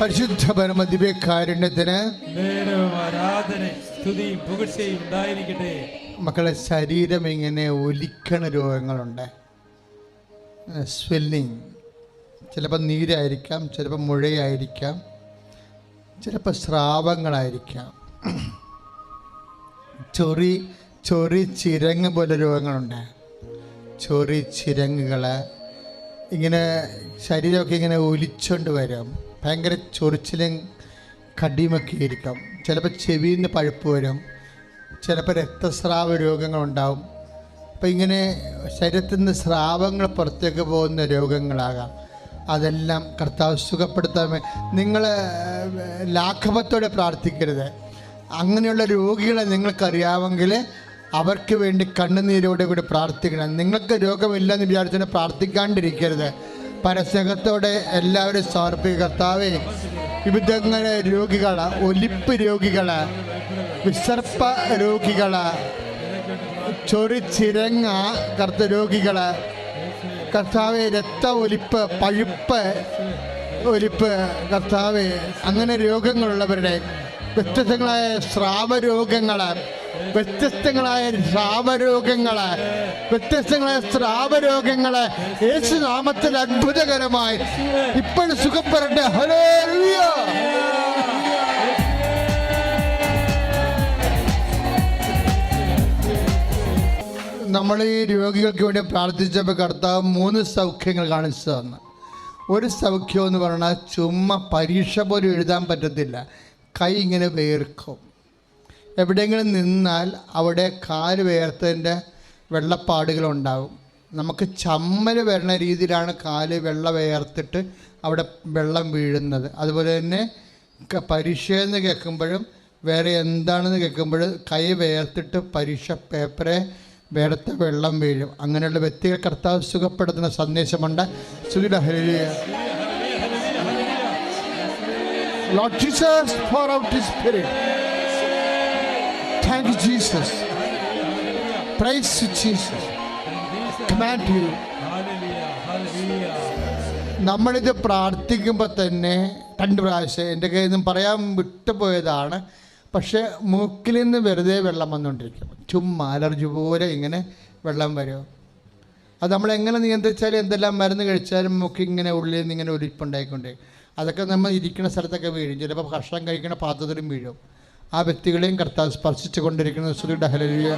പരിശുദ്ധ പരമദിവ്യകാരുണ്യത്തിന് ദിവ്യ ആരാധന സ്തുതിയും പുകഴ്ചയും ഉണ്ടായിരിക്കട്ടെ. മക്കളെ ശരീരം ഇങ്ങനെ ഒലിക്കണ രോഗങ്ങളുണ്ട്. സ്വെല്ലിങ് ചിലപ്പോൾ നീരായിരിക്കാം ചിലപ്പോൾ മുഴയായിരിക്കാം ചിലപ്പോൾ സ്രാവങ്ങളായിരിക്കാം. ചൊറി ചൊറി ചിരങ്ങ് പോലെ രോഗങ്ങളുണ്ട്. ചൊറി ചിരങ്ങുകൾ ഇങ്ങനെ ശരീരമൊക്കെ ഇങ്ങനെ ഒലിച്ചുകൊണ്ട് വരും. ഭയങ്കര ചൊറിച്ചിലും കടിയുമൊക്കെ ആയിരിക്കാം. ചിലപ്പോൾ ചെവിയിൽ നിന്ന് പഴുപ്പ് വരും. ചിലപ്പോൾ രക്തസ്രാവ രോഗങ്ങളുണ്ടാവും. അപ്പോൾ ഇങ്ങനെ ശരീരത്തിൽ നിന്ന് സ്രാവങ്ങൾ പുറത്തേക്ക് പോകുന്ന രോഗങ്ങളാകാം. അതെല്ലാം കർത്താവ് സുഖപ്പെടുത്താൻ നിങ്ങൾ ലാഘവത്തോടെ പ്രാർത്ഥിക്കരുത്. അങ്ങനെയുള്ള രോഗികളെ നിങ്ങൾക്കറിയാമെങ്കിൽ അവർക്ക് വേണ്ടി കണ്ണുനീരോടെ കൂടി പ്രാർത്ഥിക്കണം. നിങ്ങൾക്ക് രോഗമില്ലെന്ന് വിചാരിച്ചാൽ പ്രാർത്ഥിക്കാണ്ടിരിക്കരുത്. പരസ്യകത്തോടെ എല്ലാവരും സമർപ്പിക്കുക. കർത്താവെ വിവിധങ്ങളെ രോഗികൾ ഒലിപ്പ് രോഗികൾ വിസർപ്പ രോഗികൾ ചൊറിച്ചിരങ്ങ കർത്ത രോഗികൾ കർത്താവെ രക്ത ഒലിപ്പ് പഴുപ്പ് ഒലിപ്പ് കർത്താവെ അങ്ങനെ രോഗങ്ങളുള്ളവരുടെ വ്യത്യസ്തങ്ങളായ സ്രാവരോഗങ്ങൾ വ്യത്യസ്തങ്ങളായ സ്രാവരോഗങ്ങൾ വ്യത്യസ്തങ്ങളായ സ്രാവരോഗങ്ങൾ യേശു നാമത്തിൽ അത്ഭുതകരമായി ഇപ്പോഴും സുഖപ്പെടട്ടെ. ഹലോ നമ്മൾ ഈ രോഗികൾക്ക് വേണ്ടി പ്രാർത്ഥിച്ചപ്പോൾ കർത്താവ് മൂന്ന് സൗഖ്യങ്ങൾ കാണിച്ചു തന്നു. ഒരു സൗഖ്യം എന്ന് പറഞ്ഞാൽ ചുമ്മാ പരീക്ഷ പോലും എഴുതാൻ പറ്റത്തില്ല. കൈ ഇങ്ങനെ വേർക്കും. എവിടെയെങ്കിലും നിന്നാൽ അവിടെ കാൽ വേർത്തതിന്റെ വെള്ളപ്പാടുകളുണ്ടാകും നമുക്ക് ചമ്മൽ വരണ രീതിയിലാണ് കാൽ വെള്ളം വേർത്തിട്ട് അവിടെ വെള്ളം വീഴുന്നത് അതുപോലെ തന്നെ പരീക്ഷയെന്ന് കേൾക്കുമ്പോഴും വേറെ എന്താണെന്ന് കേൾക്കുമ്പോൾ കൈ വേർത്തിട്ട് പരീക്ഷ പേപ്പറെ വേർത്ത വെള്ളം വീഴും അങ്ങനെയുള്ള വ്യക്തികൾ കർത്താവ് സുഖപ്പെടുത്തുന്ന സന്ദേശമുണ്ട് hallelujah. Lord Jesus, pour out His Spirit. Thank you, Jesus. Praise to Jesus. Command you. നമ്മളിത് പ്രാർത്ഥിക്കുമ്പോൾ തന്നെ രണ്ട് പ്രാവശ്യം എന്റെ കയ്യിൽ നിന്നും പറയാൻ വിട്ടുപോയതാണ് പക്ഷേ മൂക്കിൽ നിന്ന് വെറുതെ വെള്ളം വന്നുകൊണ്ടിരിക്കും ചുമ്മാ അലർജി പോലെ ഇങ്ങനെ വെള്ളം വരും അത് നമ്മൾ എങ്ങനെ നിയന്ത്രിച്ചാലും എന്തെല്ലാം മരുന്ന് കഴിച്ചാലും മൂക്ക് ഇങ്ങനെ ഉള്ളിൽ നിന്ന് ഇങ്ങനെ ഒലിപ്പുണ്ടായിക്കൊണ്ടേ അതൊക്കെ നമ്മൾ ഇരിക്കുന്ന സ്ഥലത്തൊക്കെ വീഴും ചിലപ്പോൾ ഭക്ഷണം കഴിക്കുന്ന പാത്രത്തിലും വീഴും ആ വ്യക്തികളെയും കർത്താവ് സ്പർശിച്ചു കൊണ്ടിരിക്കുന്ന. ശ്രീ ഹലലിയ.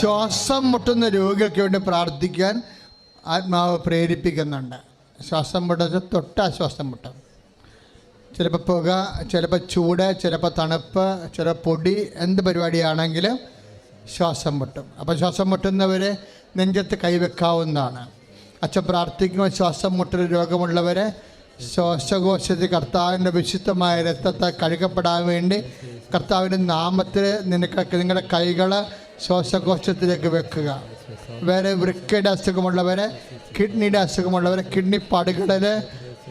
ശ്വാസം മുട്ടുന്ന രോഗികൾക്ക് വേണ്ടി പ്രാർത്ഥിക്കാൻ ആത്മാവ് പ്രേരിപ്പിക്കുന്നുണ്ട്. ശ്വാസം മുട്ടത് തൊട്ടാ ശ്വാസം മുട്ടും. ചിലപ്പോൾ പുക ചിലപ്പോൾ ചൂട് ചിലപ്പോൾ തണുപ്പ് ചില പൊടി എന്ത് പരിപാടിയാണെങ്കിൽ ശ്വാസം മുട്ടും. അപ്പോൾ ശ്വാസം മുട്ടുന്നവരെ നെഞ്ചത്ത് കൈവെക്കാവുന്നതാണ്. അച്ഛൻ പ്രാർത്ഥിക്കുമ്പോൾ ശ്വാസം മുട്ടൽ രോഗമുള്ളവരെ ശ്വാസകോശത്തിൽ കർത്താവിന്റെ വിശുദ്ധമായ രക്തത്തെ കഴുകപ്പെടാൻ വേണ്ടി കർത്താവിന്റെ നാമത്തിൽ നിനക്ക് നിങ്ങളുടെ കൈകൾ ശ്വാസകോശത്തിലേക്ക് വെക്കുക. വേറെ വൃക്കയുടെ അസുഖമുള്ളവരെ കിഡ്നിയുടെ അസുഖമുള്ളവരെ കിഡ്നി പാടുകളിൽ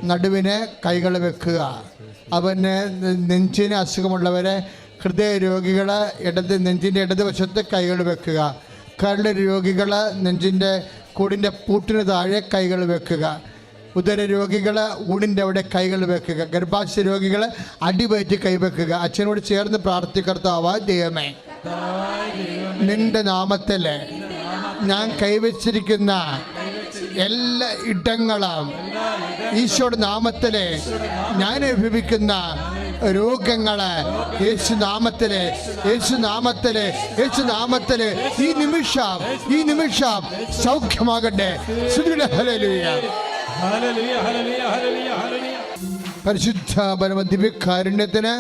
നടുവിനെ കൈകൾ വെക്കുക. അവന് നെഞ്ചിന് അസുഖമുള്ളവരെ ഹൃദയ രോഗികൾ ഇടത് നെഞ്ചിന്റെ ഇടതുവശത്ത് കൈകൾ വെക്കുക. കരട് രോഗികൾ നെഞ്ചിന്റെ കൂടിന്റെ പൂട്ടിന് താഴെ കൈകൾ വെക്കുക. ഉദര രോഗികൾ ഊടിന്റെ അവിടെ കൈകൾ വെക്കുക. ഗർഭാശയ രോഗികൾ അടിവയറ്റി കൈവെക്കുക അച്ഛനോട് ചേർന്ന് പ്രാർത്ഥിക്കർത്താവാ ദൈവമേ, നിന്റെ നാമത്തിൽ ഞാൻ കൈവച്ചിരിക്കുന്ന എല്ലാ ഇടങ്ങളും. ഈശോയുടെ നാമത്തിലെ ഞാൻ അനുഭവിക്കുന്ന രോഗങ്ങൾ യേശു നാമത്തിൽ യേശു നാമത്തിൽ യേശു നാമത്തിൽ ഈ നിമിഷം ഈ നിമിഷം സൗഖ്യമാകട്ടെ. പരിശുദ്ധ പരമ ദിവ്യകാരുണ്യത്തിന്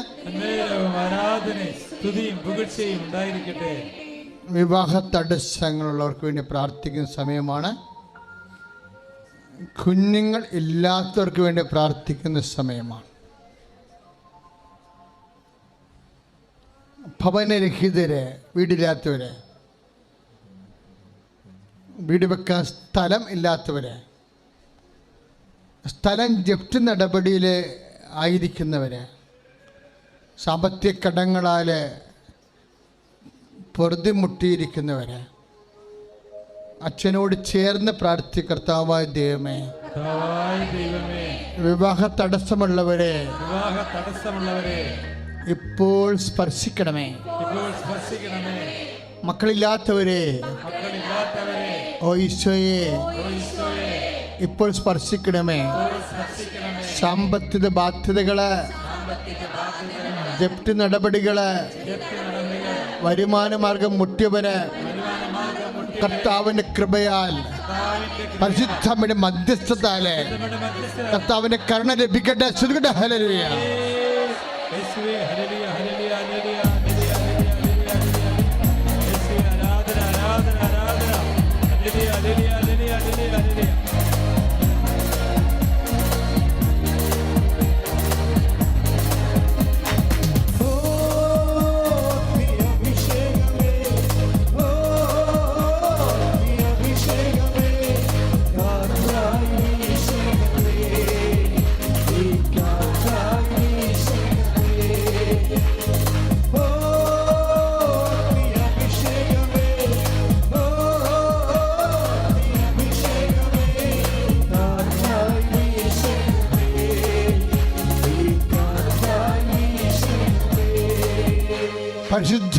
വിവാഹ തടസ്സങ്ങളുള്ളവർക്ക് വേണ്ടി പ്രാർത്ഥിക്കുന്ന സമയമാണ്. കുഞ്ഞുങ്ങൾ ഇല്ലാത്തവർക്ക് വേണ്ടി പ്രാർത്ഥിക്കുന്ന സമയമാണ്. ഭവനരഹിതര് വീടില്ലാത്തവര് വീട് വെക്കാൻ സ്ഥലം ഇല്ലാത്തവരെ സ്ഥലം ജപ്തി നടപടിയിൽ ആയിരിക്കുന്നവര് സാമ്പത്തിക കടങ്ങളാൽ പൊറുതിമുട്ടിയിരിക്കുന്നവരെ അച്ഛനോട് ചേർന്ന് പ്രാർത്ഥി കർത്താവായ ദൈവമേ വിവാഹ തടസ്സമുള്ളവരെ വിവാഹ തടസ്സമുള്ളവരെ ഇപ്പോൾ സ്പർശിക്കണമേ. സ്പർശിക്കണമേ. മക്കളില്ലാത്തവരെ ഓ ഈശോയെ ഇപ്പോൾ സ്പർശിക്കണമേ. സാമ്പത്തിക ബാധ്യതകൾ ജപ്തി നടപടികൾ വരുമാന മാർഗം മുട്ടിയവര് കർത്താവിന്റെ കൃപയാൽ പരിശുദ്ധമ്മയുടെ മധ്യസ്ഥത്താൽ കൃപയുടെ മധ്യസ്ഥ കർത്താവിന്റെ കരുണ ലഭിക്കട്ടെ. ശ്രുതികട്ടെ ഹല്ലേലൂയ.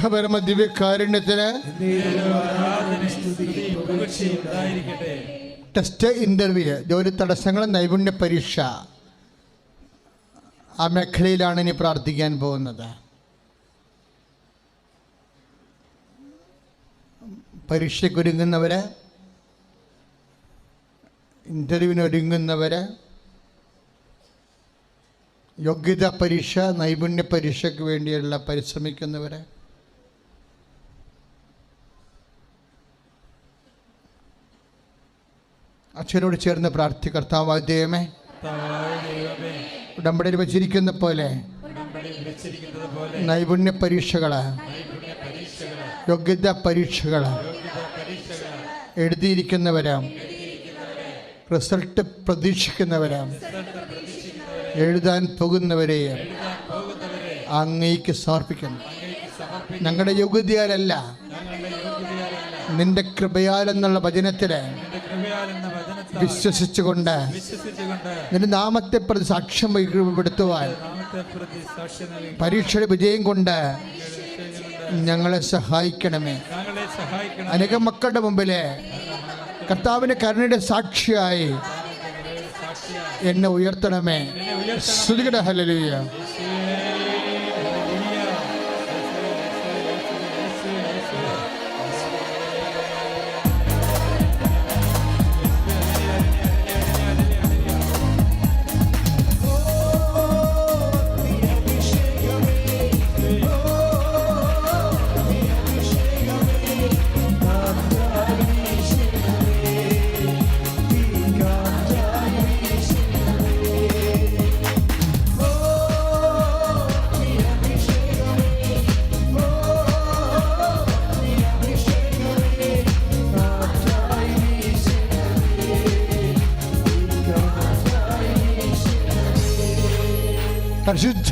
പരിശുദ്ധ പരമ ദിവ്യകാരുണ്യത്തിന് ടെസ്റ്റ് ഇന്റർവ്യൂ ജോലി തടസ്സങ്ങൾ നൈപുണ്യ പരീക്ഷ. ആ മേഖലയിലാണ് ഇനി പ്രാർത്ഥിക്കാൻ പോകുന്നത്. പരീക്ഷയ്ക്കൊരുങ്ങുന്നവര് ഇന്റർവ്യൂവിനൊരുങ്ങുന്നവര് യോഗ്യത പരീക്ഷ നൈപുണ്യ പരീക്ഷയ്ക്ക് വേണ്ടിയുള്ള പരിശ്രമിക്കുന്നവര് അച്ഛനോട് ചേർന്ന് പ്രാർത്ഥി കർത്താവായ ദൈവമേ ഉടമ്പടിയിൽ വച്ചിരിക്കുന്ന പോലെ നൈപുണ്യ പരീക്ഷകൾ യോഗ്യത പരീക്ഷകൾ എഴുതിയിരിക്കുന്നവരാം റിസൾട്ട് പ്രതീക്ഷിക്കുന്നവരാം എഴുതാൻ പോകുന്നവരെയും അങ്ങേക്ക് സമർപ്പിക്കുന്നു. ഞങ്ങളുടെ യോഗ്യതയാലല്ല നിന്റെ കൃപയാലെന്നുള്ള വചനത്തിൽ വിശ്വസിച്ചുകൊണ്ട് നിന്റെ നാമത്തെ പ്രതി സാക്ഷ്യം നൽകി പരീക്ഷയുടെ വിജയം കൊണ്ട് ഞങ്ങളെ സഹായിക്കണമേ. അനേകം മക്കളുടെ മുമ്പിൽ കർത്താവിന് കരുണയുടെ സാക്ഷിയായി എന്നെ ഉയർത്തണമേ. ശ്രുതികട ഹല്ലേലൂയ.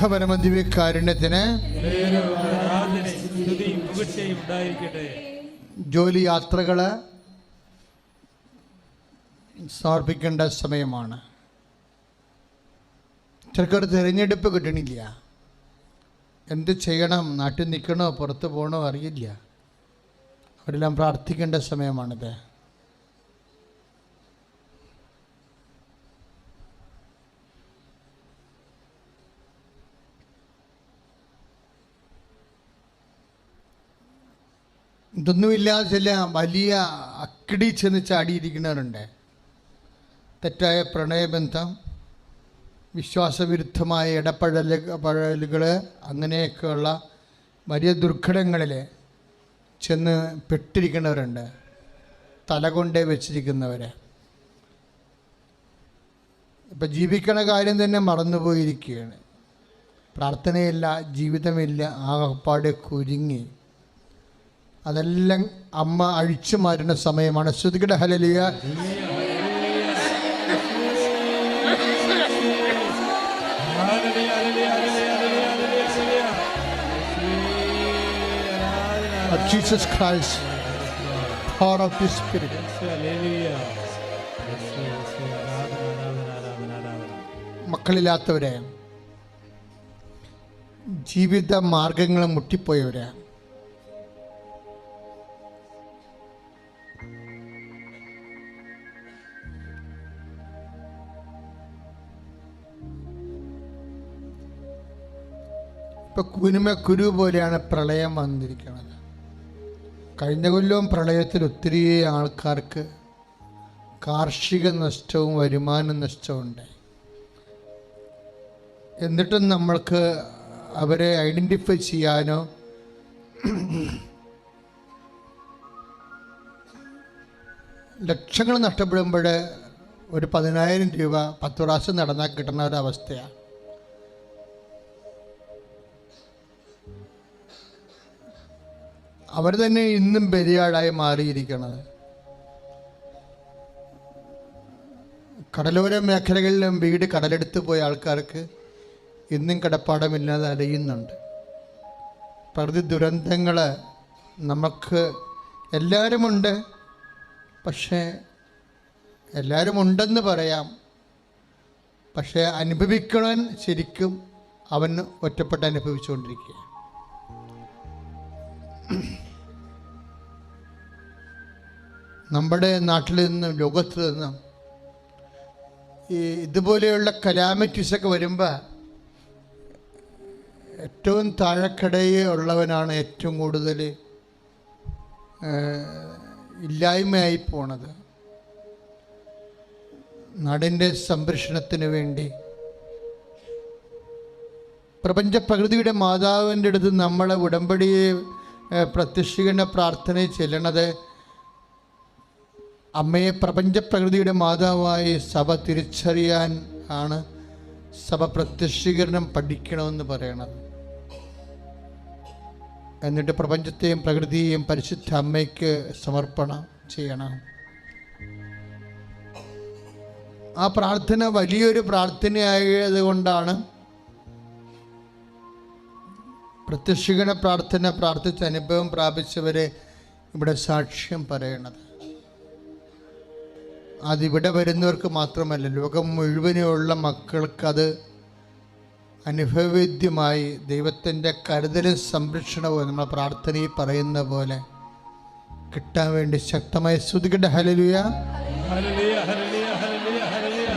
പരിശുദ്ധ ദിവ്യകാരുണ്യത്തിന് ജോലി യാത്രകൾ സമർപ്പിക്കേണ്ട സമയമാണ്. ചിലക്കൊരു തിരഞ്ഞെടുപ്പ് കിട്ടണില്ല. എന്ത് ചെയ്യണം? നാട്ടിൽ നിൽക്കണോ? പുറത്ത് പോകണോ? അറിയില്ല. അവരെല്ലാം പ്രാർത്ഥിക്കേണ്ട സമയമാണിത്. ഇതൊന്നുമില്ലാതെ ചില വലിയ അക്കിടി ചെന്ന് ചാടിയിരിക്കുന്നവരുണ്ട്. തെറ്റായ പ്രണയബന്ധം വിശ്വാസവിരുദ്ധമായ ഇടപഴല പഴലുകൾ അങ്ങനെയൊക്കെയുള്ള വലിയ ദുർഘടങ്ങളിൽ ചെന്ന് പെട്ടിരിക്കുന്നവരുണ്ട്. തലകൊണ്ടേ വെച്ചിരിക്കുന്നവർ ഇപ്പം ജീവിക്കണ കാര്യം തന്നെ മറന്നുപോയിരിക്കുകയാണ്. പ്രാർത്ഥനയില്ല ജീവിതമില്ല ആകപ്പാടെ കുരുങ്ങി. അതെല്ലാം അമ്മ അഴിച്ചു മാറ്റുന്ന സമയമാണ്. ശ്രുതികട hallelujah Jesus Christ power of the spirit മക്കളില്ലാത്തവരെ ജീവിത മാർഗങ്ങളെ മുട്ടിപ്പോയവരാണ് ഇപ്പൊ കുനുമ കുരു പോലെയാണ് പ്രളയം വന്നിരിക്കുന്നത് കഴിഞ്ഞ കൊല്ലവും പ്രളയത്തിൽ ഒത്തിരി ആൾക്കാർക്ക് കാർഷിക നഷ്ടവും വരുമാന നഷ്ടവും ഉണ്ടായി. എന്നിട്ടും നമ്മൾക്ക് അവരെ ഐഡന്റിഫൈ ചെയ്യാനോ ലക്ഷങ്ങൾ നഷ്ടപ്പെടുമ്പോൾ ഒരു പതിനായിരം രൂപ പത്ത് പ്രാവശ്യം നടന്നാൽ കിട്ടുന്ന ഒരവസ്ഥയാണ് അവർ തന്നെ ഇന്നും ബലിയാടായി മാറിയിരിക്കണത്. കടലോര മേഖലകളിലും വീട് കടലെടുത്ത് പോയ ആൾക്കാർക്ക് ഇന്നും കടപ്പാടമില്ലാതെ അലയുന്നുണ്ട്. പ്രകൃതി ദുരന്തങ്ങൾ നമുക്ക് എല്ലാവരുമുണ്ട്. പക്ഷേ എല്ലാവരും ഉണ്ടെന്ന് പറയാം. പക്ഷേ അനുഭവിക്കണവൻ ശരിക്കും അവൻ ഒറ്റപ്പെട്ട് അനുഭവിച്ചുകൊണ്ടിരിക്കുക നമ്മുടെ നാട്ടിൽ നിന്നും ലോകത്ത് നിന്നും ഈ ഇതുപോലെയുള്ള കലാമിറ്റീസൊക്കെ വരുമ്പോൾ ഏറ്റവും താഴെക്കടയിൽ ഉള്ളവനാണ് ഏറ്റവും കൂടുതൽ ഇല്ലായ്മയായി പോണത്. നാടിന്റെ സംരക്ഷണത്തിന് വേണ്ടി. പ്രപഞ്ച പ്രകൃതിയുടെ മാതാവിന്റെ അടുത്ത് നമ്മളെ ഉടമ്പടിയെ പ്രത്യക്ഷിക്കേണ്ട പ്രാർത്ഥനയിൽ ചെല്ലണത് അമ്മയെ പ്രപഞ്ചപ്രകൃതിയുടെ മാതാവായി സഭ തിരിച്ചറിയാൻ ആണ് സഭ പ്രത്യക്ഷീകരണം പഠിക്കണമെന്ന് പറയണത്. എന്നിട്ട് പ്രപഞ്ചത്തെയും പ്രകൃതിയെയും പരിശുദ്ധ അമ്മയ്ക്ക് സമർപ്പണം ചെയ്യണം. ആ പ്രാർത്ഥന വലിയൊരു പ്രാർത്ഥനയായത് കൊണ്ടാണ് പ്രത്യക്ഷീകരണ പ്രാർത്ഥന പ്രാർത്ഥിച്ച അനുഭവം പ്രാപിച്ചവരെ ഇവിടെ സാക്ഷ്യം പറയണത്. അതിവിടെ വരുന്നവർക്ക് മാത്രമല്ല ലോകം മുഴുവനുമുള്ള മക്കൾക്കത് അനുഭവവേദ്യമായി ദൈവത്തിന്റെ കരുതലും സംരക്ഷണവും നമ്മളെ പ്രാർത്ഥനയിൽ പറയുന്ന പോലെ കിട്ടാൻ വേണ്ടി ശക്തമായി ശ്രുതികട്ടെ hallelujah hallelujah, hallelujah, hallelujah, hallelujah.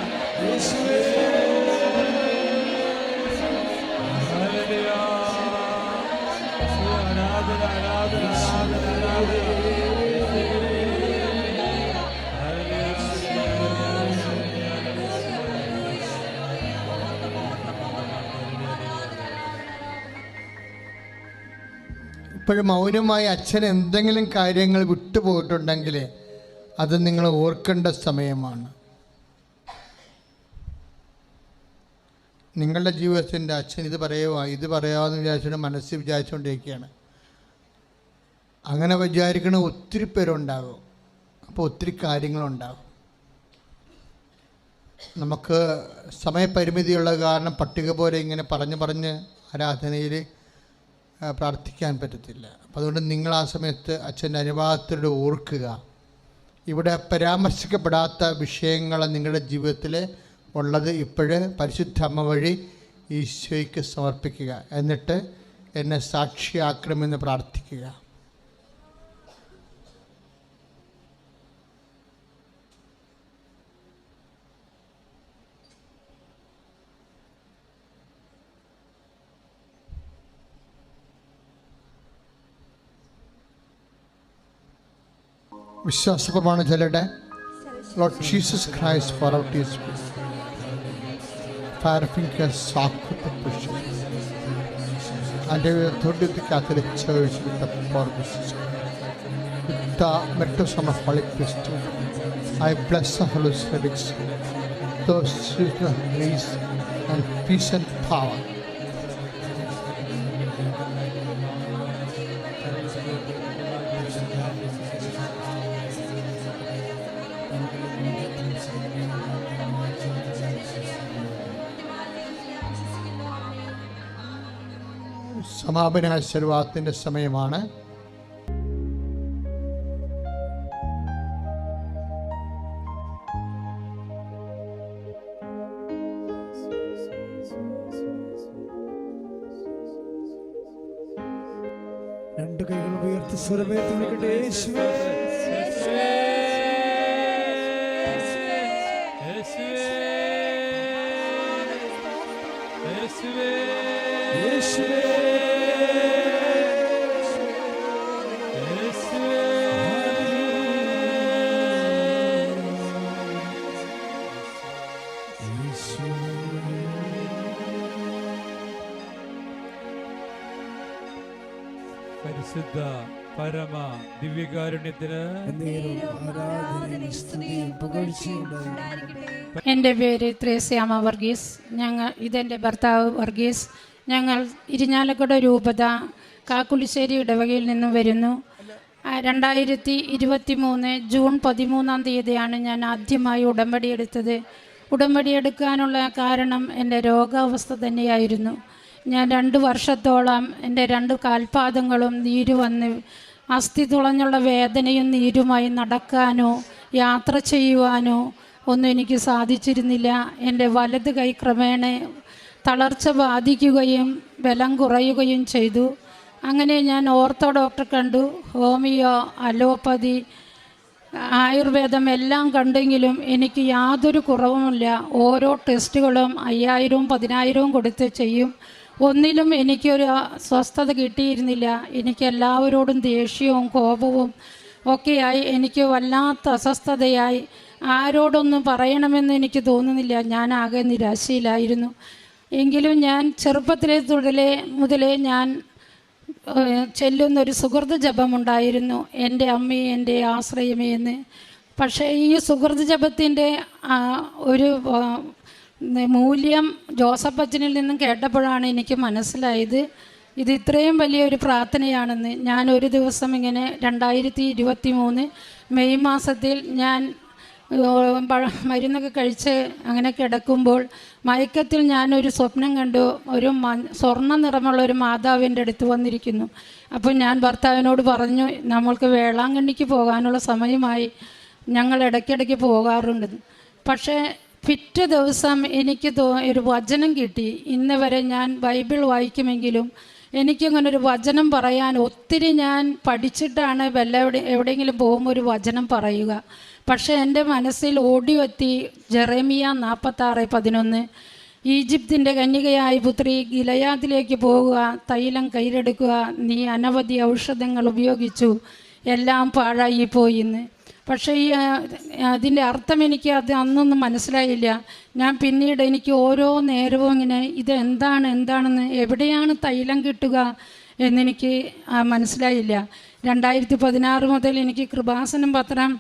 ഇപ്പോഴും മൗനമായി അച്ഛൻ എന്തെങ്കിലും കാര്യങ്ങൾ വിട്ടുപോയിട്ടുണ്ടെങ്കിൽ അത് നിങ്ങൾ ഓർക്കേണ്ട സമയമാണ്. നിങ്ങളുടെ ജീവിതത്തിന്റെ അച്ഛൻ ഇത് പറയുക ഇത് പറയാമെന്ന് വിചാരിച്ചുകൊണ്ട് മനസ്സിൽ വിചാരിച്ചുകൊണ്ടിരിക്കുകയാണ്. അങ്ങനെ വിചാരിക്കണ ഒത്തിരി പേരുണ്ടാകും. അപ്പോൾ ഒത്തിരി കാര്യങ്ങളുണ്ടാകും. നമുക്ക് സമയപരിമിതിയുള്ള കാരണം പട്ടിക പോലെ ഇങ്ങനെ പറഞ്ഞ് പറഞ്ഞ് ആരാധനയിൽ പ്രാർത്ഥിക്കാൻ പറ്റത്തില്ല. അപ്പം അതുകൊണ്ട് നിങ്ങൾ ആ സമയത്ത് അച്ഛന്റെ അനുവാദത്തിലൂടെ ഓർക്കുക. ഇവിടെ പരാമർശിക്കപ്പെടാത്ത വിഷയങ്ങൾ നിങ്ങളുടെ ജീവിതത്തിൽ ഉള്ളത് ഇപ്പോഴ് പരിശുദ്ധ അമ്മ വഴി ഈശോയ്ക്ക് സമർപ്പിക്കുക. എന്നിട്ട് എന്നെ സാക്ഷിയാക്കണമെന്ന് പ്രാർത്ഥിക്കുക. വിശ്വാസപ്രമാണം ചൊല്ലട്ടെ Lord Jesus Christ for out is Firefinger socket the push. And I will authority of the Catholic Church with the purposes. With the baptism of Holy Priesthood, I bless സമാപന ആശീർവാദത്തിന്റെ സമയമാണ്. രണ്ട് കൈകൾ ഉയർത്തി സ്വരമേ തുണിക്കട്ടെ യേശുവേ. പരമ ദിവ്യകാരുണ്യത്തിന്. എന്റെ പേര് ത്രേസ്യാമ വർഗീസ്. ഞങ്ങൾ ഇതെന്റെ ഭർത്താവ് വർഗീസ്. ഞങ്ങൾ ഇരിഞ്ഞാലക്കുട രൂപത കാക്കുളിശ്ശേരി ഇടവകയിൽ നിന്നും വരുന്നു. രണ്ടായിരത്തി ഇരുപത്തി മൂന്ന് ജൂൺ പതിമൂന്നാം തീയതിയാണ് ഞാൻ ആദ്യമായി ഉടമ്പടി എടുത്തത്. ഉടമ്പടി എടുക്കാനുള്ള കാരണം എന്റെ രോഗാവസ്ഥ തന്നെയായിരുന്നു. ഞാൻ രണ്ട് വർഷത്തോളം എന്റെ രണ്ട് കാൽപാദങ്ങളും നീര് വന്ന് അസ്ഥി തുളഞ്ഞുള്ള വേദനയും നീരുമായി നടക്കാനോ യാത്ര ചെയ്യുവാനോ ഒന്നും എനിക്ക് സാധിച്ചിരുന്നില്ല. എന്റെ വലത് കൈ ക്രമേണ തളർച്ച ബാധിക്കുകയും ബലം കുറയുകയും ചെയ്തു. അങ്ങനെ ഞാൻ ഓർത്തോ ഡോക്ടർ കണ്ടു. ഹോമിയോ അലോപ്പതി ആയുർവേദം എല്ലാം കണ്ടെങ്കിലും എനിക്ക് യാതൊരു കുറവുമില്ല. ഓരോ ടെസ്റ്റുകളും അയ്യായിരവും പതിനായിരവും കൊടുത്ത് ചെയ്യും. ഒന്നിലും എനിക്കൊരു സ്വസ്ഥത കിട്ടിയിരുന്നില്ല. എനിക്ക് എല്ലാവരോടും ദേഷ്യവും കോപവും ഒക്കെയായി. എനിക്ക് വല്ലാത്ത അസ്വസ്ഥതയായി. ആരോടൊന്നും പറയണമെന്ന് എനിക്ക് തോന്നുന്നില്ല. ഞാൻ ആകെ നിരാശയിലായിരുന്നു. എങ്കിലും ഞാൻ ചെറുപ്പത്തിലെ തുടലേ മുതലേ ഞാൻ ചെല്ലുന്നൊരു സുഹൃത് ജപമുണ്ടായിരുന്നു. എന്റെ അമ്മയെ എന്റെ ആശ്രയമേ എന്ന്. പക്ഷേ ഈ സുഹൃത് ജപത്തിന്റെ ഒരു മൂല്യം ജോസഫ് അച്ഛനിൽ നിന്നും കേട്ടപ്പോഴാണ് എനിക്ക് മനസ്സിലായത്. ഇത് ഇത്രയും വലിയൊരു പ്രാർത്ഥനയാണെന്ന്. ഞാൻ ഒരു ദിവസം ഇങ്ങനെ രണ്ടായിരത്തി ഇരുപത്തി മൂന്ന് മെയ് മാസത്തിൽ ഞാൻ മരുന്നൊക്കെ കഴിച്ച് അങ്ങനെ കിടക്കുമ്പോൾ മയക്കത്തിൽ ഞാനൊരു സ്വപ്നം കണ്ടു. ഒരു മ സ്വർണ നിറമുള്ള ഒരു മാതാവിന്റെ അടുത്ത് വന്നിരിക്കുന്നു. അപ്പോൾ ഞാൻ ഭർത്താവിനോട് പറഞ്ഞു നമ്മൾക്ക് വേളാങ്കണ്ണിക്ക് പോകാനുള്ള സമയമായി. ഞങ്ങൾ ഇടയ്ക്കിടയ്ക്ക് പോകാറുണ്ട്. പക്ഷേ പിറ്റേ ദിവസം എനിക്ക് തോ ഒരു വചനം കിട്ടി. ഇന്ന് വരെ ഞാൻ ബൈബിൾ വായിക്കുമെങ്കിലും എനിക്കങ്ങനെ ഒരു വചനം പറയാൻ ഒത്തിരി ഞാൻ പഠിച്ചിട്ടാണ് വല്ല എവിടെ എവിടെയെങ്കിലും പോകുമ്പോൾ ഒരു വചനം പറയുക. പക്ഷേ എന്റെ മനസ്സിൽ ഓടിയെത്തി ജെറേമിയ നാൽപ്പത്താറ് പതിനൊന്ന്. ഈജിപ്തിന്റെ കന്യകയായി പുത്രി ഗിലയാദിലേക്ക് പോകുക തൈലം കയ്യിലെടുക്കുക നീ അനവധി ഔഷധങ്ങൾ ഉപയോഗിച്ചു എല്ലാം പാഴായി പോയി എന്ന് പക്ഷേ ഈ അതിന്റെ അർത്ഥം എനിക്ക് അത് അന്നൊന്നും മനസ്സിലായില്ല. ഞാൻ പിന്നീട് എനിക്ക് ഓരോ നേരവും ഇങ്ങനെ ഇത് എന്താണ് എന്താണെന്ന് എവിടെയാണ് തൈലം കിട്ടുക എന്നെനിക്ക് മനസ്സിലായില്ല. രണ്ടായിരത്തി പതിനാറ് മുതൽ എനിക്ക് കൃപാസനം പത്രം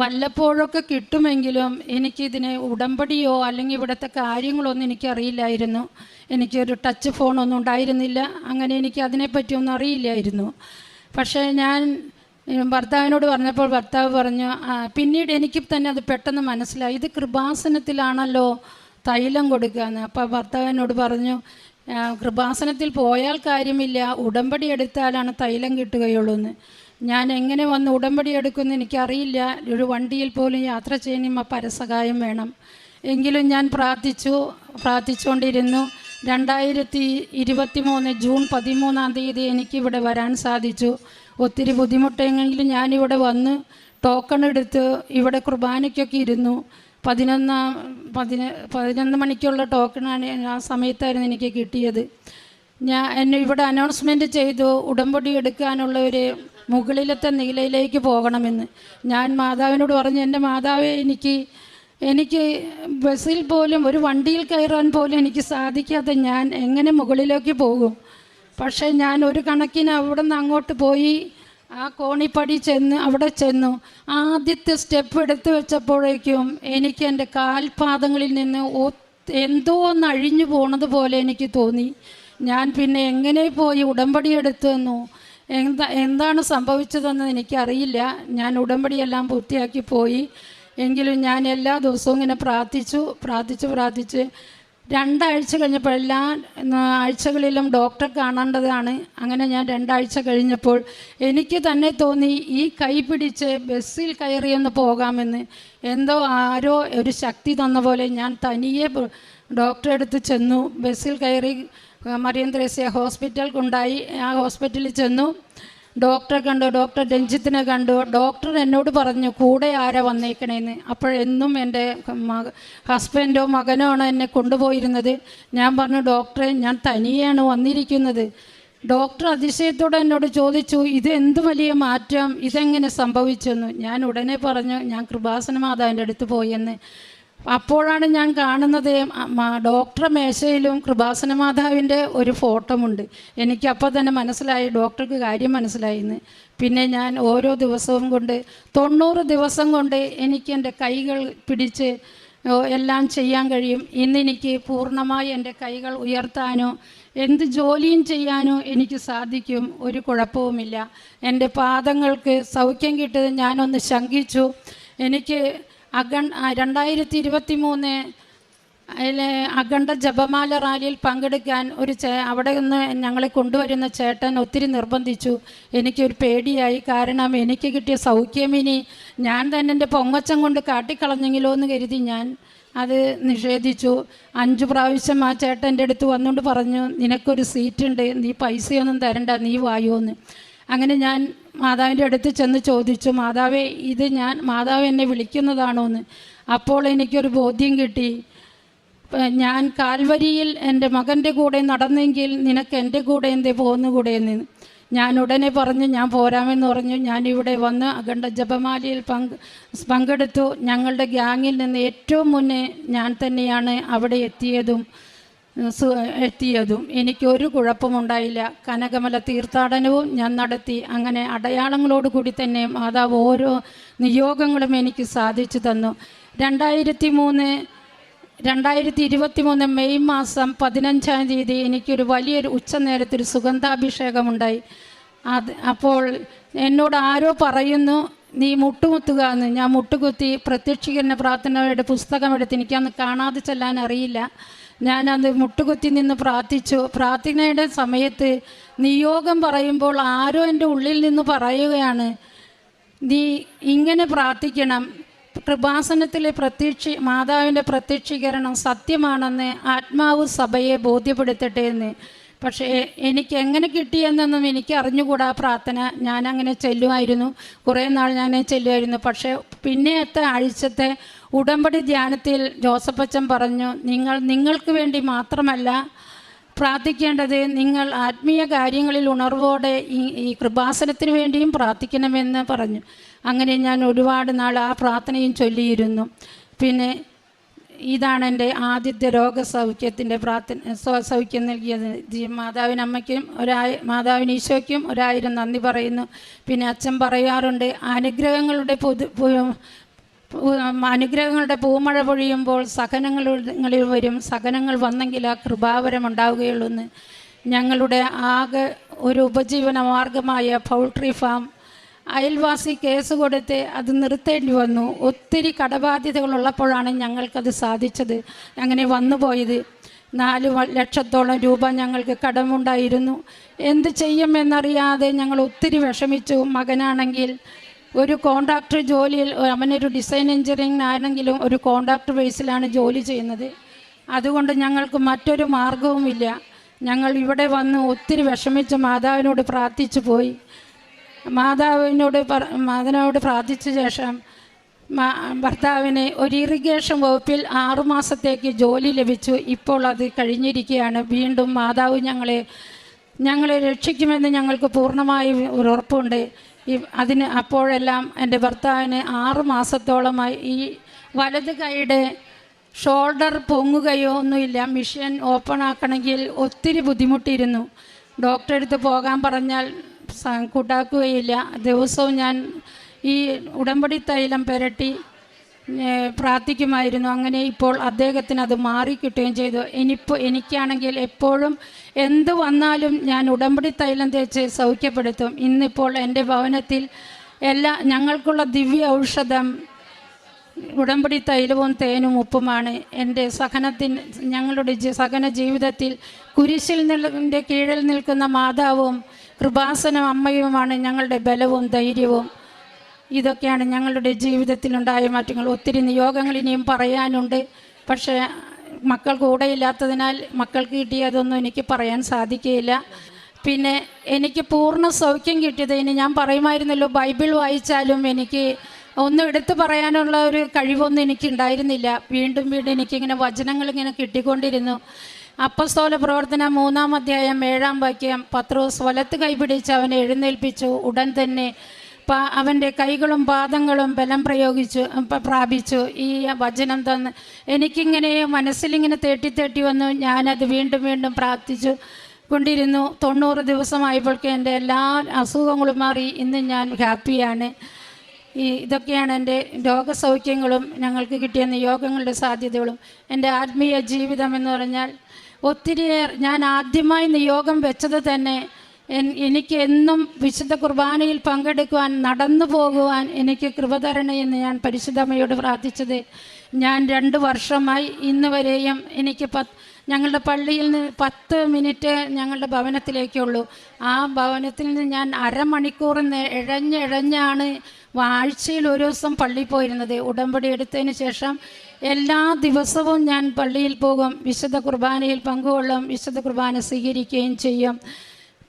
വല്ലപ്പോഴൊക്കെ കിട്ടുമെങ്കിലും എനിക്കിതിന് ഉടമ്പടിയോ അല്ലെങ്കിൽ ഇവിടുത്തെ കാര്യങ്ങളൊന്നും എനിക്കറിയില്ലായിരുന്നു. എനിക്കൊരു ടച്ച് ഫോണൊന്നും ഉണ്ടായിരുന്നില്ല. അങ്ങനെ എനിക്ക് അതിനെപ്പറ്റിയൊന്നും അറിയില്ലായിരുന്നു. പക്ഷേ ഞാൻ ഭർത്താവിനോട് പറഞ്ഞപ്പോൾ ഭർത്താവ് പറഞ്ഞു പിന്നീട് എനിക്ക് തന്നെ അത് പെട്ടെന്ന് മനസ്സിലായി. ഇത് കൃപാസനത്തിലാണല്ലോ തൈലം കൊടുക്കുകയെന്ന് അപ്പോൾ ഭർത്താവിനോട് പറഞ്ഞു "ആ, കൃപാസനത്തിൽ പോയാൽ കാര്യമില്ല. ഉടമ്പടി എടുത്താലാണ് തൈലം കിട്ടുകയുള്ളൂ എന്ന്. ഞാൻ എങ്ങനെ വന്ന് ഉടമ്പടി എടുക്കുമെന്ന് എനിക്കറിയില്ല. ഒരു വണ്ടിയിൽ പോലും യാത്ര ചെയ്യുന്ന പരസഹായം വേണം. എങ്കിലും ഞാൻ പ്രാർത്ഥിച്ചു പ്രാർത്ഥിച്ചുകൊണ്ടിരുന്നു. രണ്ടായിരത്തി ഇരുപത്തി മൂന്ന് ജൂൺ പതിമൂന്നാം തീയതി എനിക്കിവിടെ വരാൻ സാധിച്ചു. ഒത്തിരി ബുദ്ധിമുട്ടെങ്കിലും ഞാനിവിടെ വന്ന് ടോക്കൺ എടുത്ത് ഇവിടെ കുർബാനയ്ക്കൊക്കെ ഇരുന്നു. പതിനൊന്നാം പതിന പതിനൊന്ന് മണിക്കുള്ള ടോക്കണാണ് ആ സമയത്തായിരുന്നു എനിക്ക് കിട്ടിയത്. ഞാൻ എന്നെ ഇവിടെ അനൗൺസ്മെന്റ് ചെയ്തു ഉടമ്പടി എടുക്കാനുള്ള ഒരു മുകളിലത്തെ നിലയിലേക്ക് പോകണമെന്ന്. ഞാൻ മാതാവിനോട് പറഞ്ഞു എന്റെ മാതാവേ എനിക്ക് എനിക്ക് ബസ്സിൽ പോലും ഒരു വണ്ടിയിൽ കയറാൻ പോലും എനിക്ക് സാധിക്കാതെ ഞാൻ എങ്ങനെ മുകളിലേക്ക് പോകും? പക്ഷേ ഞാൻ ഒരു കണക്കിന് അവിടെ നിന്ന് അങ്ങോട്ട് പോയി ആ കോണിപ്പടി ചെന്ന് അവിടെ ചെന്നു. ആദ്യത്തെ സ്റ്റെപ്പ് എടുത്തു വെച്ചപ്പോഴേക്കും എനിക്ക് എന്റെ കാൽപാദങ്ങളിൽ നിന്ന് എന്തോ ഒന്ന് അഴിഞ്ഞു പോണത് പോലെ എനിക്ക് തോന്നി. ഞാൻ പിന്നെ എങ്ങനെ പോയി ഉടമ്പടി എടുത്തെന്നോ എന്താ എന്താണ് സംഭവിച്ചതെന്ന് എനിക്കറിയില്ല. ഞാൻ ഉടമ്പടിയെല്ലാം പൂർത്തിയാക്കി പോയി. എങ്കിലും ഞാൻ എല്ലാ ദിവസവും ഇങ്ങനെ പ്രാർത്ഥിച്ചു പ്രാർത്ഥിച്ച് പ്രാർത്ഥിച്ച് രണ്ടാഴ്ച കഴിഞ്ഞപ്പോൾ എല്ലാ ആഴ്ചകളിലും ഡോക്ടറെ കാണേണ്ടതാണ്. അങ്ങനെ ഞാൻ രണ്ടാഴ്ച കഴിഞ്ഞപ്പോൾ എനിക്ക് തന്നെ തോന്നി ഈ കൈ പിടിച്ച് ബസ്സിൽ കയറിയൊന്ന് പോകാമെന്ന്. എന്തോ ആരോ ഒരു ശക്തി തന്ന പോലെ ഞാൻ തനിയെ ഡോക്ടറെ അടുത്ത് ചെന്നു. ബസ്സിൽ കയറി മറിയം ത്രേസ്യ ഹോസ്പിറ്റൽ കൊണ്ടായി ആ ഹോസ്പിറ്റലിൽ ചെന്നു. ഡോക്ടറെ കണ്ടു? ഡോക്ടർ രഞ്ജിത്തിനെ കണ്ടു? ഡോക്ടർ എന്നോട് പറഞ്ഞു കൂടെ ആരാ വന്നേക്കണേന്ന്? അപ്പോഴെന്നും എന്റെ മക ഹസ്ബൻഡോ മകനോ ആണ് എന്നെ കൊണ്ടുപോയിരുന്നത്? ഞാൻ പറഞ്ഞു ഡോക്ടറെ ഞാൻ തനിയാണ് വന്നിരിക്കുന്നത്. ഡോക്ടർ അതിശയത്തോടെ എന്നോട് ചോദിച്ചു ഇത് എന്ത് വലിയ മാറ്റം? ഇതെങ്ങനെ സംഭവിച്ചെന്ന്? ഞാൻ ഉടനെ പറഞ്ഞു ഞാൻ കൃപാസന മാതാവിന്റെ അടുത്ത് പോയെന്ന് അപ്പോഴാണ് ഞാൻ കാണുന്നത് ഡോക്ടർ മേശയിലും കൃപാസന മാതാവിന്റെ ഒരു ഫോട്ടോമുണ്ട്. എനിക്ക് അപ്പോൾ തന്നെ മനസ്സിലായി ഡോക്ടർക്ക് കാര്യം മനസ്സിലായിന്ന്. പിന്നെ ഞാൻ ഓരോ ദിവസവും കൊണ്ട് തൊണ്ണൂറ് ദിവസം കൊണ്ട് എനിക്ക് എന്റെ കൈകൾ പിടിച്ച് എല്ലാം ചെയ്യാൻ കഴിയും. ഇന്നെനിക്ക് പൂർണമായി എന്റെ കൈകൾ ഉയർത്താനോ എന്ത് ജോലിയും ചെയ്യാനോ എനിക്ക് സാധിക്കും. ഒരു കുഴപ്പവുമില്ല. എന്റെ പാദങ്ങൾക്ക് സൗഖ്യം കിട്ടിയത് ഞാനൊന്ന് ശങ്കിച്ചു. എനിക്ക് അഗൺ രണ്ടായിരത്തി ഇരുപത്തി മൂന്ന് അതിലെ അഖണ്ഡ ജപമാല റാലിയിൽ പങ്കെടുക്കാൻ ഒരു ചേ അവിടെ നിന്ന് ഞങ്ങളെ കൊണ്ടുവരുന്ന ചേട്ടൻ ഒത്തിരി നിർബന്ധിച്ചു. എനിക്കൊരു പേടിയായി. കാരണം എനിക്ക് കിട്ടിയ സൗഖ്യമിനി ഞാൻ തന്നെ എന്റെ പൊങ്ങച്ചം കൊണ്ട് കാട്ടിക്കളഞ്ഞെങ്കിലോ എന്ന് കരുതി ഞാൻ അത് നിഷേധിച്ചു. അഞ്ചു പ്രാവശ്യം ആ ചേട്ടന്റെ അടുത്ത് വന്നുകൊണ്ട് പറഞ്ഞു നിനക്കൊരു സീറ്റുണ്ട് നീ പൈസയൊന്നും തരണ്ട നീ വായോന്ന് അങ്ങനെ ഞാൻ മാതാവിന്റെ അടുത്ത് ചെന്ന് ചോദിച്ചു മാതാവേ ഇത് ഞാൻ മാതാവ് എന്നെ വിളിക്കുന്നതാണോ എന്ന് അപ്പോൾ എനിക്കൊരു ബോധ്യം കിട്ടി. ഞാൻ കാൽവരിയിൽ എന്റെ മകന്റെ കൂടെ നടന്നെങ്കിൽ നിനക്ക് എന്റെ കൂടെ എന്തേ പോകുന്നുകൂടെ എന്ന് ഞാൻ ഉടനെ പറഞ്ഞു ഞാൻ പോരാമെന്ന് പറഞ്ഞു. ഞാൻ ഇവിടെ വന്ന് അഖണ്ഡ ജപമാലയിൽ പങ്ക് പങ്കെടുത്തു. ഞങ്ങളുടെ ഗ്യാങ്ങിൽ നിന്ന് ഏറ്റവും മുന്നേ ഞാൻ തന്നെയാണ് അവിടെ എത്തിയതും. എത്തിയതും. എനിക്കൊരു കുഴപ്പമുണ്ടായില്ല കനകമല തീർത്ഥാടനവും ഞാൻ നടത്തി. അങ്ങനെ അടയാളങ്ങളോടുകൂടി തന്നെ മാതാവ് ഓരോ നിയോഗങ്ങളും എനിക്ക് സാധിച്ചു തന്നു. രണ്ടായിരത്തി മൂന്ന് രണ്ടായിരത്തി ഇരുപത്തി മൂന്ന് മെയ് മാസം പതിനഞ്ചാം തീയതി എനിക്കൊരു വലിയൊരു ഉച്ചനേരത്തൊരു സുഗന്ധാഭിഷേകമുണ്ടായി. അത് അപ്പോൾ എന്നോട് ആരോ പറയുന്നു നീ മുട്ടുകുത്തുക എന്ന്. ഞാൻ മുട്ടുകുത്തി പ്രത്യക്ഷീകരണ പ്രാർത്ഥനയുടെ പുസ്തകം എടുത്ത് എനിക്കന്ന് കാണാതെ ചെല്ലാൻ അറിയില്ല. ഞാനത് മുട്ടുകുത്തി നിന്ന് പ്രാർത്ഥിച്ചു. പ്രാർത്ഥനയുടെ സമയത്ത് നിയോഗം പറയുമ്പോൾ ആരോ എന്റെ ഉള്ളിൽ നിന്ന് പറയുകയാണ് നീ ഇങ്ങനെ പ്രാർത്ഥിക്കണം. കൃപാസനത്തിലെ പ്രത്യക്ഷ മാതാവിന്റെ പ്രത്യക്ഷീകരണം സത്യമാണെന്ന് ആത്മാവ് സഭയെ ബോധ്യപ്പെടുത്തട്ടെ എന്ന്. പക്ഷേ എനിക്ക് എങ്ങനെ കിട്ടിയെന്നൊന്നും എനിക്ക് അറിഞ്ഞുകൂടാ പ്രാർത്ഥന. ഞാൻ അങ്ങനെ ചെല്ലുമായിരുന്നു. കുറേ നാൾ ഞാൻ ചെല്ലുമായിരുന്നു. പക്ഷേ പിന്നെയത്തെ ആഴ്ചത്തെ ഉടമ്പടി ധ്യാനത്തിൽ ജോസഫച്ചൻ പറഞ്ഞു നിങ്ങൾ നിങ്ങൾക്ക് വേണ്ടി മാത്രമല്ല പ്രാർത്ഥിക്കേണ്ടത് നിങ്ങൾ ആത്മീയ കാര്യങ്ങളിൽ ഉണർവോടെ ഈ ഈ കൃപാസനത്തിന് വേണ്ടിയും പ്രാർത്ഥിക്കണമെന്ന് പറഞ്ഞു. അങ്ങനെ ഞാൻ ഒരുപാട് നാൾ ആ പ്രാർത്ഥനയും ചൊല്ലിയിരുന്നു. പിന്നെ ഇതാണ് എന്റെ ആദ്യത്തെ രോഗസൗഖ്യത്തിന്റെ പ്രാർത്ഥന സൗഖ്യം നൽകിയത്. മാതാവിനമ്മയ്ക്കും ഒരായി മാതാവിന് ഈശോയ്ക്കും ഒരായിരം നന്ദി പറയുന്നു. പിന്നെ അച്ഛൻ പറയാറുണ്ട് അനുഗ്രഹങ്ങളുടെ പൊതു അനുഗ്രഹങ്ങളുടെ പൂമഴ പൊഴിയുമ്പോൾ സഹനങ്ങളിൽ വരും. സഹനങ്ങൾ വന്നെങ്കിൽ ആ കൃപാവരം ഉണ്ടാവുകയുള്ളൂ എന്ന്. ഞങ്ങളുടെ ആകെ ഒരു ഉപജീവന മാർഗമായ പൗൾട്രി ഫാം അയൽവാസി കേസ് കൊടുത്ത് അത് നിർത്തേണ്ടി വന്നു. ഒത്തിരി കടബാധ്യതകളുള്ളപ്പോഴാണ് ഞങ്ങൾക്കത് സാധിച്ചത്. അങ്ങനെ വന്നുപോയത് നാല് ലക്ഷത്തോളം രൂപ ഞങ്ങൾക്ക് കടമുണ്ടായിരുന്നു. എന്ത് ചെയ്യുമെന്നറിയാതെ ഞങ്ങൾ ഒത്തിരി വിഷമിച്ചു. മകനാണെങ്കിൽ ഒരു കോൺട്രാക്ടർ ജോലിയിൽ അവനൊരു ഡിസൈൻ എഞ്ചിനീയറിംഗ് ആണെങ്കിലും ഒരു കോൺട്രാക്ടർ ബേസിലാണ് ജോലി ചെയ്യുന്നത്. അതുകൊണ്ട് ഞങ്ങൾക്ക് മറ്റൊരു മാർഗവുമില്ല ഞങ്ങൾ ഇവിടെ വന്ന് ഒത്തിരി വിഷമിച്ച് മാതാവിനോട് പ്രാർത്ഥിച്ചു പോയി. മാതാവിനോട് മാതാവിനോട് പ്രാർത്ഥിച്ച ശേഷം ഭർത്താവിനെ ഒരു ഇറിഗേഷൻ വകുപ്പിൽ ആറുമാസത്തേക്ക് ജോലി ലഭിച്ചു. ഇപ്പോൾ അത് കഴിഞ്ഞിരിക്കുകയാണ്. വീണ്ടും മാതാവ് ഞങ്ങളെ ഞങ്ങളെ രക്ഷിക്കുമെന്ന് ഞങ്ങൾക്ക് പൂർണമായും ഒരു ഉറപ്പുണ്ട്. ഈ അതിന് അപ്പോഴെല്ലാം എന്റെ ഭർത്താവിന് ആറ് മാസത്തോളമായി ഈ വലത് കൈയുടെ ഷോൾഡർ പൊങ്ങുകയോ ഒന്നുമില്ല. മിഷൻ ഓപ്പൺ ആക്കണമെങ്കിൽ ഒത്തിരി ബുദ്ധിമുട്ടിയിരുന്നു. ഡോക്ടറെ അടുത്ത് പോകാൻ പറഞ്ഞാൽ കൂട്ടാക്കുകയില്ല. ദിവസവും ഞാൻ ഈ ഉടമ്പടി തൈലം പുരട്ടി പ്രാർത്ഥിക്കുമായിരുന്നു. അങ്ങനെ ഇപ്പോൾ അദ്ദേഹത്തിന് അത് മാറിക്കിട്ടുകയും ചെയ്തു. ഇനിയിപ്പോൾ എനിക്കാണെങ്കിൽ എപ്പോഴും എന്ത് വന്നാലും ഞാൻ ഉടമ്പടി തൈലം തേച്ച് സൗഖ്യപ്പെടുത്തും. ഇന്നിപ്പോൾ എന്റെ ഭവനത്തിൽ എല്ലാ ഞങ്ങൾക്കുള്ള ദിവ്യ ഔഷധം ഉടമ്പടി തൈലവും തേനും ഉപ്പുമാണ്. എന്റെ സഹനത്തിന് ഞങ്ങളുടെ സഹന ജീവിതത്തിൽ കുരിശിൽ നിന്റെ കീഴിൽ നിൽക്കുന്ന മാതാവും കൃപാസനം അമ്മയുമാണ് ഞങ്ങളുടെ ബലവും ധൈര്യവും. ഇതൊക്കെയാണ് ഞങ്ങളുടെ ജീവിതത്തിലുണ്ടായ മാറ്റങ്ങൾ. ഒത്തിരി നിയോഗങ്ങൾ ഇനിയും പറയാനുണ്ട്. പക്ഷേ മക്കൾ കൂടെ ഇല്ലാത്തതിനാൽ മക്കൾക്ക് കിട്ടിയതൊന്നും എനിക്ക് പറയാൻ സാധിക്കുകയില്ല. പിന്നെ എനിക്ക് പൂർണ സൗഖ്യം കിട്ടിയത് ഇനി ഞാൻ പറയുമായിരുന്നല്ലോ ബൈബിൾ വായിച്ചാലും എനിക്ക് ഒന്നും എടുത്തു പറയാനുള്ള ഒരു കഴിവൊന്നും എനിക്ക് ഉണ്ടായിരുന്നില്ല. വീണ്ടും വീണ്ടും എനിക്കിങ്ങനെ വചനങ്ങൾ ഇങ്ങനെ കിട്ടിക്കൊണ്ടിരുന്നു. അപ്പസ്തോല പ്രവർത്തന മൂന്നാം അധ്യായം ഏഴാം വാക്യം പത്രോസ് വലത്ത് കൈപിടിച്ച് അവനെ എഴുന്നേൽപ്പിച്ചു. ഉടൻ തന്നെ അവന്റെ കൈകളും പാദങ്ങളും ബലം പ്രയോഗിച്ചു പ്രാപിച്ചു. ഈ വചനം തന്ന് എനിക്കിങ്ങനെ മനസ്സിലിങ്ങനെ തേട്ടി തേട്ടി വന്നു. ഞാനത് വീണ്ടും വീണ്ടും പ്രാർത്ഥിച്ചു കൊണ്ടിരുന്നു. തൊണ്ണൂറ് ദിവസമായപ്പോഴേക്ക് എന്റെ എല്ലാ അസുഖങ്ങളും മാറി. ഇന്ന് ഞാൻ ഹാപ്പിയാണ്. ഈ ഇതൊക്കെയാണ് എന്റെ രോഗസൗഖ്യങ്ങളും ഞങ്ങൾക്ക് കിട്ടിയ നിയോഗങ്ങളുടെ സാധ്യതകളും. എന്റെ ആത്മീയ ജീവിതം എന്ന് പറഞ്ഞാൽ ഒത്തിരിയേറെ ഞാൻ ആദ്യമായി നിയോഗം വെച്ചത് തന്നെ എനിക്ക് എന്നും വിശുദ്ധ കുർബാനയിൽ പങ്കെടുക്കുവാൻ നടന്നു പോകുവാൻ എനിക്ക് കൃപ തരണമെന്ന് ഞാൻ പരിശുദ്ധമ്മയോട് പ്രാർത്ഥിച്ചത്. ഞാൻ രണ്ട് വർഷമായി ഇന്ന് വരെയും എനിക്ക് പത്ത് ഞങ്ങളുടെ പള്ളിയിൽ നിന്ന് പത്ത് മിനിറ്റ് ഞങ്ങളുടെ ഭവനത്തിലേക്കുള്ളൂ. ആ ഭവനത്തിൽ നിന്ന് ഞാൻ അരമണിക്കൂർ ഇഴഞ്ഞിഴഞ്ഞാണ് ആഴ്ചയിൽ ഒരു ദിവസം പള്ളിയിൽ പോയിരുന്നത്. ഉടമ്പടി എടുത്തതിന് ശേഷം എല്ലാ ദിവസവും ഞാൻ പള്ളിയിൽ പോകും. വിശുദ്ധ കുർബാനയിൽ പങ്കുകൊള്ളും. വിശുദ്ധ കുർബാന സ്വീകരിക്കുകയും ചെയ്യും.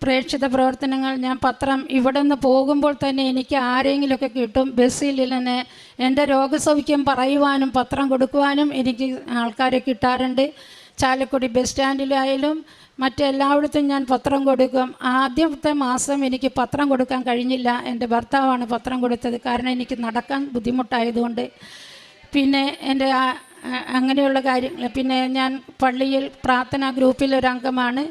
പ്രേക്ഷിത പ്രവർത്തനങ്ങൾ ഞാൻ പത്രം ഇവിടെ നിന്ന് പോകുമ്പോൾ തന്നെ എനിക്ക് ആരെങ്കിലുമൊക്കെ കിട്ടും. ബസ്സിൽ തന്നെ എന്റെ രോഗസൗഖ്യം പറയുവാനും പത്രം കൊടുക്കുവാനും എനിക്ക് ആൾക്കാരെ കിട്ടാറുണ്ട്. ചാലക്കുടി ബസ് സ്റ്റാൻഡിലായാലും മറ്റെല്ലായിടത്തും ഞാൻ പത്രം കൊടുക്കും. ആദ്യത്തെ മാസം എനിക്ക് പത്രം കൊടുക്കാൻ കഴിഞ്ഞില്ല. എന്റെ ഭർത്താവാണ് പത്രം കൊടുത്തത്. കാരണം എനിക്ക് നടക്കാൻ ബുദ്ധിമുട്ടായതുകൊണ്ട്. പിന്നെ എന്റെ അങ്ങനെയുള്ള കാര്യങ്ങൾ. പിന്നെ ഞാൻ പള്ളിയിൽ പ്രാർത്ഥനാ ഗ്രൂപ്പിൽ ഒരു അംഗമാണ്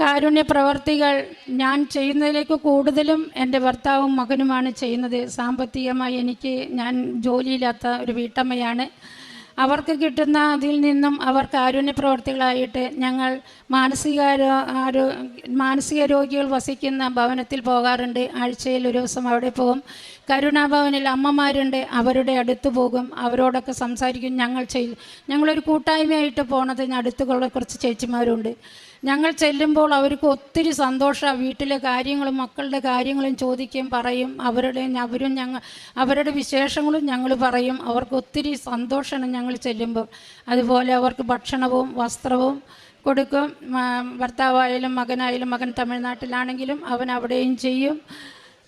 കാരുണ്യ പ്രവർത്തികൾ ഞാൻ ചെയ്യുന്നതിലേക്ക് കൂടുതലും എന്റെ ഭർത്താവും മകനുമാണ് ചെയ്യുന്നത്. സാമ്പത്തികമായി എനിക്ക് ഞാൻ ജോലിയില്ലാത്ത ഒരു വീട്ടമ്മയാണ്. അവർക്ക് കിട്ടുന്ന അതിൽ നിന്നും അവർ കാരുണ്യ പ്രവർത്തികളായിട്ട് ഞങ്ങൾ മാനസിക മാനസിക രോഗികൾ വസിക്കുന്ന ഭവനത്തിൽ പോകാറുണ്ട്. ആഴ്ചയിൽ ഒരു ദിവസം അവിടെ പോകും. കരുണാഭവനിൽ അമ്മമാരുണ്ട്. അവരുടെ അടുത്ത് പോകും. അവരോടൊക്കെ സംസാരിക്കും. ഞങ്ങൾ ചെയ്യും. ഞങ്ങളൊരു കൂട്ടായ്മയായിട്ട് പോണത് അടുത്തുള്ള കുറച്ച് ചേച്ചിമാരുണ്ട്. ഞങ്ങൾ ചെല്ലുമ്പോൾ അവർക്ക് ഒത്തിരി സന്തോഷമാണ് വീട്ടിലെ കാര്യങ്ങളും മക്കളുടെ കാര്യങ്ങളും ചോദിക്കുകയും പറയും. അവരുടെ അവരും ഞങ്ങൾ അവരുടെ വിശേഷങ്ങളും ഞങ്ങൾ പറയും. അവർക്ക് ഒത്തിരി സന്തോഷമാണ് ഞങ്ങൾ ചെല്ലുമ്പോൾ. അതുപോലെ അവർക്ക് ഭക്ഷണവും വസ്ത്രവും കൊടുക്കും. ഭർത്താവായാലും മകനായാലും മകൻ തമിഴ്നാട്ടിലാണെങ്കിലും അവൻ അവിടെയും ചെയ്യും.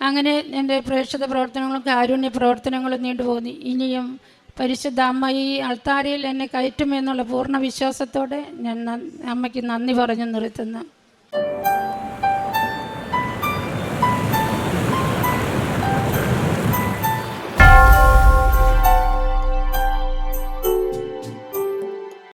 അങ്ങനെ എന്റെ പ്രേക്ഷിത പ്രവർത്തനങ്ങളും കാരുണ്യ പ്രവർത്തനങ്ങളും നീണ്ടുപോകുന്നു. ഇനിയും പരിശുദ്ധ അമ്മ ഈ അൾത്താരയിൽ എന്നെ കയറ്റുമെന്നുള്ള പൂർണ വിശ്വാസത്തോടെ ഞാൻ അമ്മയ്ക്ക് നന്ദി പറഞ്ഞു നിർത്തുന്നു.